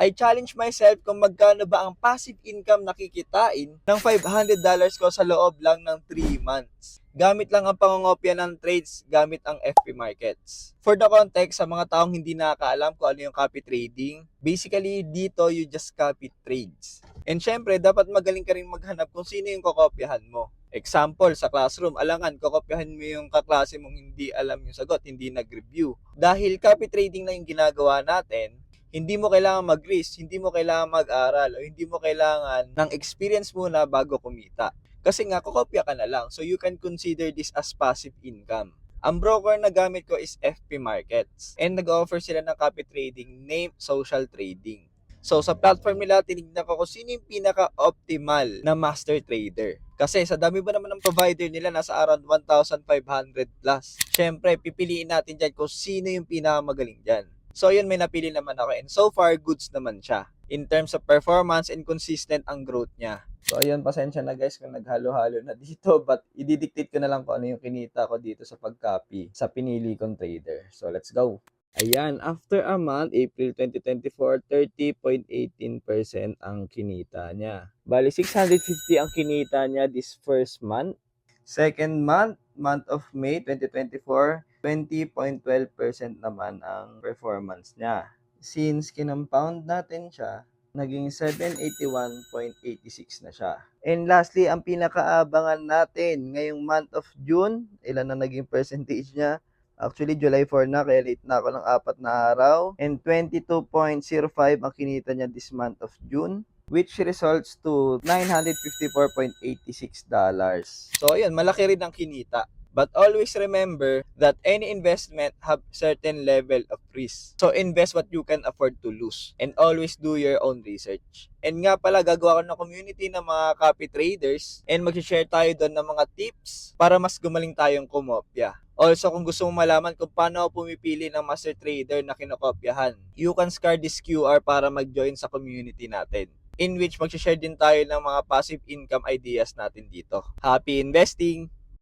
I challenge myself kung magkano ba ang passive income na kikitain ng $500 ko sa loob lang ng 3 months. Gamit lang ang pangongopya ng trades gamit ang FP Markets. For the context, sa mga taong hindi nakakaalam kung ano yung copy trading, basically dito you just copy trades. And syempre, dapat magaling ka rin maghanap kung sino yung kokopyahan mo. Example, sa classroom, alangan, kokopyahan mo yung kaklase mong hindi alam yung sagot, hindi nag-review. Dahil copy trading na yung ginagawa natin, hindi mo kailangan mag-risk, hindi mo kailangan mag-aral, o hindi mo kailangan ng experience muna bago kumita. Kasi nga, kokopya ka na lang. So, you can consider this as passive income. Ang broker na gamit ko is FP Markets. And nag-offer sila ng copy trading named Social Trading. So, sa platform nila, tinignan ko kung sino yung pinaka-optimal na master trader. Kasi sa dami ba naman ng provider nila, nasa around 1,500 plus. Siyempre, pipiliin natin dyan kung sino yung pinakamagaling dyan. So, yun, may napili naman ako. And so far, goods naman siya. In terms of performance and consistent ang growth niya. So, ayun, pasensya na guys kung naghalo-halo na dito. But, ididictate ko na lang kung ano yung kinita ko dito sa pag-copy sa pinili kong trader. So, let's go. Ayan, after a month, April 2024, 30.18% ang kinita niya. Bali, 650 ang kinita niya this first month. Second month, month of May 2024, 20.12% naman ang performance niya. Since kinumpound natin siya, naging 781.86 na siya. And lastly, ang pinakaabangan natin ngayong month of June, ilan na naging percentage niya? Actually, July 4 na, kaya late na ako ng apat na araw. And 22.05 ang kinita niya this month of June which results to $954.86. So, ayun, malaki rin ang kinita. But always remember that any investment have certain level of risk. So invest what you can afford to lose and always do your own research. And nga pala gagawa ko ng community ng mga copy traders and mag-share tayo doon ng mga tips para mas gumaling tayong kumopya. Also, kung gusto mo malaman kung paano pumipili ng master trader na kinokopyahan, you can scan this QR para mag-join sa community natin in which mag-share din tayo ng mga passive income ideas natin dito. Happy investing!